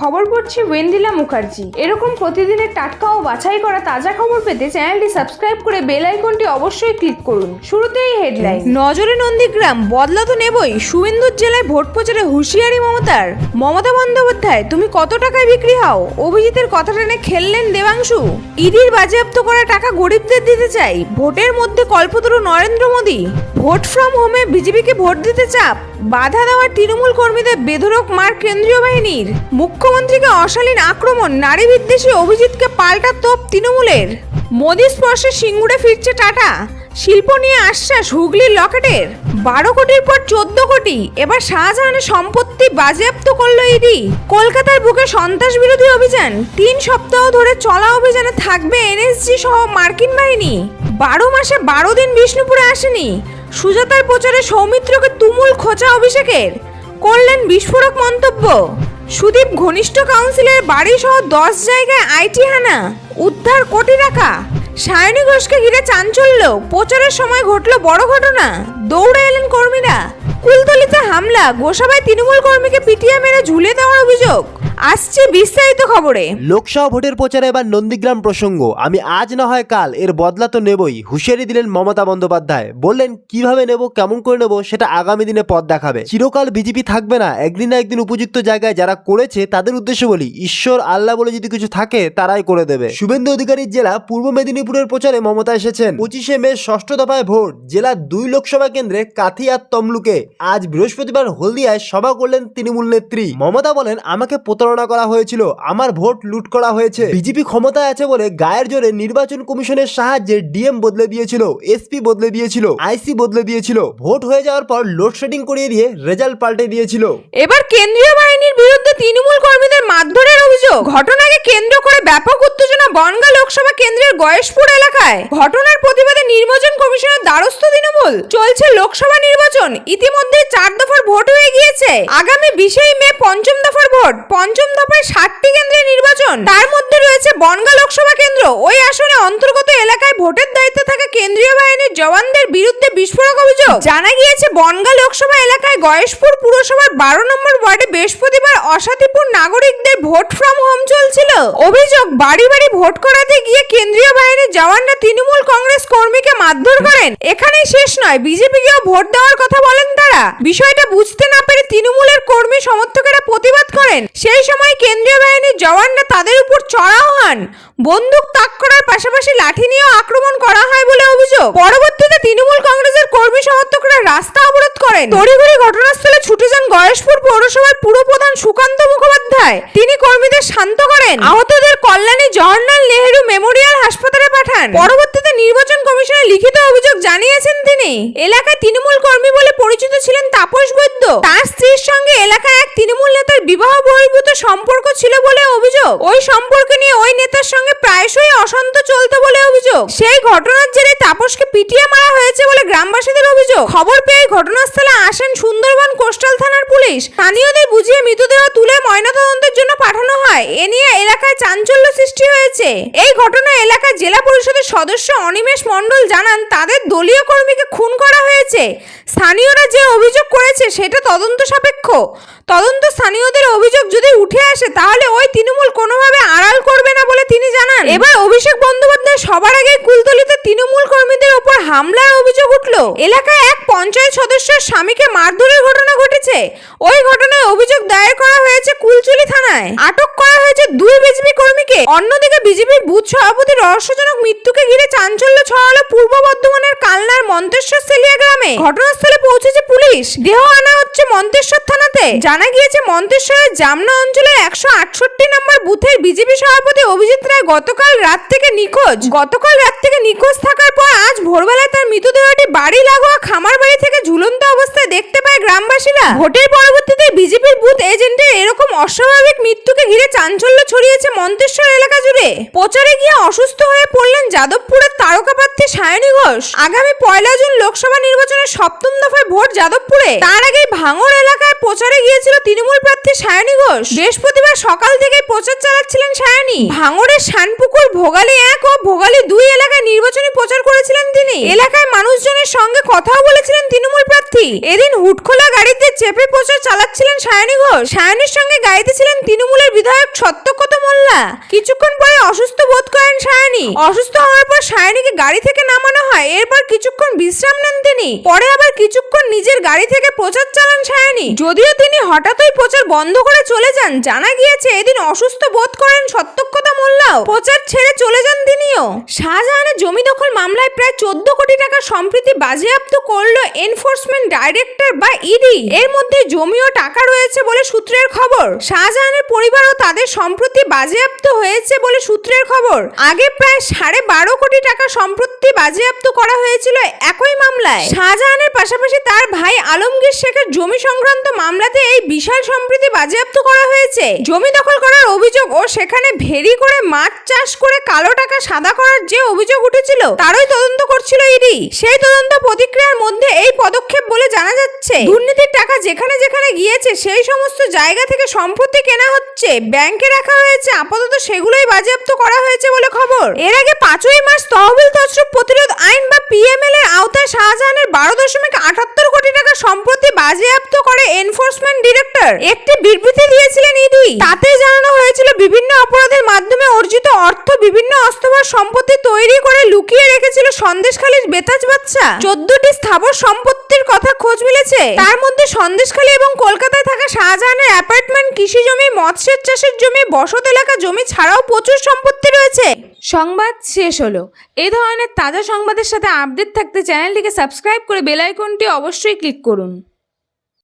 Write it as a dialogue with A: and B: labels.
A: খবর পড়ছি ওয়েন্দিলা মুখার্জি। এরকম প্রতিদিনের টাটকা ও বাছাই করা তাজা খবর পেতে চ্যানেলটি সাবস্ক্রাইব করে বেল আইকনটি অবশ্যই ক্লিক করুন। শুরুতেই হেডলাইন নজরে নন্দীগ্রাম, বদলা তো নেবই। শুভেন্দুর জেলায় ভোট প্রচারে হুঁশিয়ারি মমতার। মমতা বন্দ্যোপাধ্যায়, তুমি কত টাকায় বিক্রি হও? অভিজিতের কথা টেনে খেললেন দেবাংশু। ইডির বাজেয়াপ্ত করা টাকা গরিবদের দিতে চাই। ভোটের মধ্যে কল্পতরু নরেন্দ্র মোদী। ভোট ফ্রম হোমে বিজেপিকে ভোট দিতে চাপ। বাধা দেওয়ার তৃণমূল কর্মীদের বেধরক মার কেন্দ্রীয় বাহিনীর। মুখ্যমন্ত্রীকে অশালীন আক্রমণ, নারী বিদ্বেষী অভিজিৎকে পাল্টা তোপ তৃণমূলের। মোদী স্পর্শে সিঙ্গুরে ফিরছে টাটা। শিল্প নিয়ে আশ্বাস হুগলির লকেটের। বারো কোটির পর চোদ্দ কোটি। এবার শাহজাহানের সম্পত্তি বাজেয়াপ্ত করল ইডি। কলকাতার বুকে সন্ত্রাস বিরোধী অভিযান। তিন সপ্তাহ ধরে চলা অভিযানে থাকবে এনএসজি সহ মার্কিন বাহিনী। বারো মাসে বারো দিন বিষ্ণুপুরে আসেনি। সুজাতার প্রচারে সৌমিত্রকে তুমুল খোঁচা অভিষেকের। করলেন বিস্ফোরক মন্তব্য। সুদীপ ঘনিষ্ঠ কাউন্সিলের বাড়ি সহ দশ জায়গায় আইটি হানা, উদ্ধার কোটি টাকা। সায়নী ঘোষকে ঘিরে চাঞ্চল্য, প্রচারের সময় ঘটলো বড় ঘটনা। দৌড়ে এলেন কর্মীরা। কুলতলিতে হামলা, গোসাবায় তৃণমূল কর্মীকে পিটিয়ে মেরে ঝুলে দেওয়ার অভিযোগ। আসছে বিস্তারিত খবরে।
B: লোকসভা ভোটের প্রচারে এবার নন্দীগ্রাম প্রসঙ্গ। আমি আজ না হয় কাল, এর বদলা তো নেবই, হুঁশিয়ারি দিলেন মমতা বন্দ্যোপাধ্যায়। বললেন, কীভাবে নেব, কেমন করে নেব, সেটা আগামী দিনে পথ দেখাবে। চিরকাল বিজেপি থাকবে না, একদিন না একদিন উপযুক্ত জায়গায় যারা করেছে, তাদের উদ্দেশ্যে বলি, ঈশ্বর, আল্লাহ বলে যদি কিছু থাকে, তারাই করে দেবে। শুভেন্দু অধিকারীর জেলা পূর্ব মেদিনীপুরের প্রচারে মমতা এসেছেন। পঁচিশে মে, ষষ্ঠ দফায় ভোট জেলার দুই লোকসভা কেন্দ্রে কাথি আর তমলুকে। আজ বৃহস্পতিবার হলদিয়ায় সভা করলেন তৃণমূল নেত্রী। মমতা বলেন, আমাকে প্রতারণা করা হয়েছিল। আমার ভোট লুট করা হয়েছে। বিজেপি ক্ষমতায় আছে বলে গায়ের জোরে নির্বাচন কমিশনের সাহায্যে ডিএম বদলে দিয়েছিল, এসপি বদলে দিয়েছিল, আইসি বদলে দিয়েছিল। ভোট হয়ে যাওয়ার পর লোডশেডিং করিয়ে দিয়ে রেজাল্ট পাল্টে দিয়েছিল।
A: এবার কেন্দ্রীয় বাহিনীর বিরুদ্ধে তৃণমূল কর্মীদের মারধরের অভিযোগ। ঘটনাকে কেন্দ্র করে ব্যাপক উত্তেজনা বনগা লোকসভা কেন্দ্রের গয়েশপুর এলাকায়। ঘটনার প্রতিবাদে নির্বাচন কমিশনের দ্বারস্থ তৃণমূল। চলছে লোকসভা নির্বাচন। ইতিমধ্যে চার দফার ভোট হয়ে গিয়েছে। আগামী বিশেই মে পঞ্চম দফার ভোট। পঞ্চম দফায় ষাটটি কেন্দ্রে নির্বাচন। তার মধ্যে রয়েছে বনগা লোকসভা কেন্দ্র। ওই আসনে অন্তর্গত এলাকায় ভোটের দায়িত্বে থাকা কেন্দ্রীয় বাহিনীর জওয়ানদের বিরুদ্ধে বিস্ফোরক অভিযোগ। জানা গিয়েছে, বনগা লোকসভা এলাকায় গয়েশপুর পুরসভার বারো নম্বর ওয়ার্ডে বৃহস্পতিবার অশান্তিপূর্ণ নাগরিকদের ভোট ফ্রম হোম চলছিল। অভিযোগ, বাড়ি বাড়ি ভোট করাতে গিয়ে কেন্দ্রীয় বাহিনীর জওয়ানরা তৃণমূল কংগ্রেস কর্মীকে মারধর করেন। এখানেই শেষ নয়, বিজেপিকেও ভোট দেওয়ার কথা বলেন তারা। বিষয়টা বুঝতে না পেরে তৃণমূলের কর্মী সমর্থকেরা প্রতিবাদ করেন। সেই সময় কেন্দ্রীয় বাহিনীর জওয়ানরা তাদের উপর চড়াও হন। বন্দুক তাক করার পাশাপাশি লাঠি নিয়েও আক্রমণ করা হয় বলে অভিযোগ। পরবর্তীতে তৃণমূল কংগ্রেসের কর্মী সমর্থকরা রাস্তা অবরোধ করেন। তড়িঘড়ি ঘটনাস্থলে ছুটে পৌরসভার পুর প্রধান সুকান্ত মুখোপাধ্যায়। তিনি কর্মীদের শান্ত করেন। আহতদের কল্যাণী জওহরলাল নেহেরু মেমোরিয়াল হাসপাতালে পাঠান। পরবর্তীতে নির্বাচন কমিশনে লিখিত অভিযোগ জানিয়েছেন তিনি। এলাকায় তৃণমূল কর্মী বলে পরিচিত ছিলেন তাপস বৈদ্য। তার স্ত্রীর সঙ্গে এলাকায় এক তৃণমূল নেতার বিবাহ বহির্ভূত সম্পর্ক ছিল বলে অভিযোগ। ওই সম্পর্ক নিয়ে ওই নেতার সঙ্গে প্রায়শই অশান্ত চলতো বলে অভিযোগ। সেই ঘটনার জেরে তাপসকে পিটিয়ে মারা হয়েছে বলে গ্রামবাসীদের অভিযোগ। খবর পেয়ে ঘটনাস্থলে আসেন সুন্দরবন কোস্টাল থানার পুলিশ। স্থানীয়দের বুঝিয়ে মৃতদেহ তুলে ময়নাতদন্তের জন্য পাঠানো হয়। এ নিয়ে এলাকায় চাঞ্চল্য সৃষ্টি হয়েছে। এই ঘটনা এলাকার জেলা পরিষদের সদস্য অনিমেষ মণ্ডল জানান, তাদের দলীয় কর্মীকে খুন করা হয়েছে। স্থানীয়রা যে অভিযোগ করেছে সেটা তদন্ত সাপেক্ষ। তদন্ত স্থানীয়দের অভিযোগ যদি উঠে আসে, তাহলে ওই তৃণমূল কোনোভাবে আড়াল করবে না বলে তিনি জানান। এবার অভিষেক বন্দ্যোপাধ্যায় সবার আগে কুলতলিতে তৃণমূল কর্মীদের ওপর হামলার অভিযোগ উঠল। এলাকায় এক পঞ্চায়েত সদস্যের স্বামীকে মারধরের ঘটনা ঘটেছে। ওই ঘটনায় অভিযোগ দায়ের থানায়। আটক করা হয়েছে দুই বিজেপি কর্মীকে। অন্যদিকে বিজেপির বুথ সভাপতির রহস্যজনক মৃত্যুকে ঘিরে চাঞ্চল্য ছড়ালো পূর্ব বর্ধমানের কালনার মন্তেশ্বর সেলিয়া গ্রামে। ঘটনাস্থলে পৌঁছেছে পুলিশ। দেহ আনা হচ্ছে মন্তেশ্বর থানাতে। জানা গিয়েছে, মন্তেশ্বরের জামনা অঞ্চলের একশো আটষট্টি নম্বর বুথের বিজেপি সভাপতি অভিজিৎ রায় গতকাল রাত থেকে নিখোঁজ। গতকাল রাত থেকে নিখোঁজ থাকার পর আজ ভোরবেলায় তার মৃতদেহটি বাড়ি লাগোয়া খামার বাড়ি থেকে ঝুলন্ত দেখতে পায় গ্রামবাসীরা। ভোটের পরবর্তীতে বিজেপির বুথ এজেন্টের এরকম অস্বাভাবিক মৃত্যুকে ঘিরে চাঞ্চল্য ছড়িয়েছে মন্তেশ্বর এলাকা জুড়ে। প্রচারে গিয়ে অসুস্থ হয়ে পড়লেন যাদবপুরের তারকা প্রার্থী সায়নী ঘোষ। আগামী পয়লা জুন লোকসভা নির্বাচনের সপ্তম দফায় ভোট যাদবপুরে। তার আগে ভাঙড় এলাকায় প্রচারে গিয়েছিল তৃণমূল প্রার্থী সায়নী ঘোষ। বৃহস্পতিবার সকাল থেকে প্রচার চালাচ্ছিলেন সায়নী। ভাঙড়ের শানপুকুর, ভোগালী এক ও ভোগালী দুই এলাকায় নির্বাচনী প্রচার করেছিলেন তিনি। এলাকায় মানুষজনের সঙ্গে কথাও বলেছিলেন তৃণমূল প্রার্থী এদিন হুটখোলা গাড়িতে চেপে প্রচার চালাচ্ছিলেন সায়নী ঘোষ। সায়নীর সঙ্গে গাড়িতে ছিলেন তৃণমূলের বিধায়ক সত্যকত মোল্লা কিছুক্ষণ পরে অসুস্থ বোধ করেন সায়নী। অসুস্থ হওয়ার পর সায়নীকে গাড়ি থেকে নামানো হয়, এরপর কিছুক্ষণ বিশ্রাম নেন তিনি। পরে আবার কিছুক্ষণ নিজের গাড়ি থেকে প্রচার চালান সায়নী। যদিও তিনি হঠাৎই প্রচার বন্ধ করে চলে যান, জানা গিয়েছে এদিন অসুস্থ বোধ করেন সত্যকতা মোল্লাও। প্রচার ছেড়ে চলে যান তিনিও। শাহজাহানের জমি দখল মামলায় প্রায় চোদ্দ কোটি টাকা সম্প্রতি বাজেয়াপ্ত করল এনফোর্সমেন্ট ডাইরেক্টর বা ইডি। এর মধ্যে জমি ও টাকা রয়েছে বলে সূত্রের খবর। শাহজাহানের পরিবার ও তাদের সম্প্রতি বাজেয়াপ্ত হয়েছে বলে সূত্রের খবর। আগে প্রায় সাড়ে বারো কোটি টাকা সম্পত্তি বাজেয়াপ্ত করা হয়েছিল একই মামলায়। শাহজাহানের পাশাপাশি তার ভাই আলমগীর শেখের জমি সংক্রান্ত মামলাতে এই বিশাল সম্প্রতি বাজেয়াপ্ত করা হয়েছে। জমি দখল করার অভিযোগ ও সেখানে ভেরি করে মাছ চাষ করে কালো টাকা সাদা করার যে অভিযোগ উঠেছিল, তারই তদন্ত করছিল ইডি। সেই তদন্ত প্রতিক্রিয়ার মধ্যে এই পদক্ষেপ বলে জানা যাচ্ছে। দুর্নীতির টাকা যেখানে যেখানে গিয়েছে, সেই সমস্ত জায়গা থেকে সম্পত্তি কেনা হচ্ছে। ব্যাংকে রাখা হয়েছে আপাতত সেগুলোই বাজেয়াপ্ত করা হয়েছে বলে খবর। এর আগে পাঁচই মার্চ তহবিল তছরূপ প্রতিরোধ আইন বা পিএমএল এর আওতায় শাহজাহানের বারো দশমিক আটাত্তর কোটি টাকা সম্পত্তি বাজেয়াপ্ত করে এনফোর্সমেন্ট ডিরেক্টর একটি বিবৃতি দিয়েছিলেন ইডি। তাতে জানানো হয়েছিল, বিভিন্ন অপরাধের মাধ্যমে অর্জিত অর্থ বিভিন্ন অস্তবর সম্পত্তি তৈরি করে লুকিয়ে রেখেছিল সন্দেশখালীর বেতাজ বাচ্চা চোদ্দটি স্থাবর সম্পত্তির কথা খোঁজ মিলেছে। তার মধ্যে সন্দেশখালী এবং কলকাতায় থাকা শাহজাহানের অ্যাপার্টমেন্ট কৃষি জমি মৎস্যের চাষের জমি, বসত এলাকা জমি ছাড়াও প্রচুর সম্পত্তি রয়েছে।
C: সংবাদ শেষ হলো। এই ধরনের তাজা সংবাদের সাথে আপডেট থাকতে চ্যানেলটিকে সাবস্ক্রাইব করে বেল আইকনটি অবশ্যই ক্লিক করুন।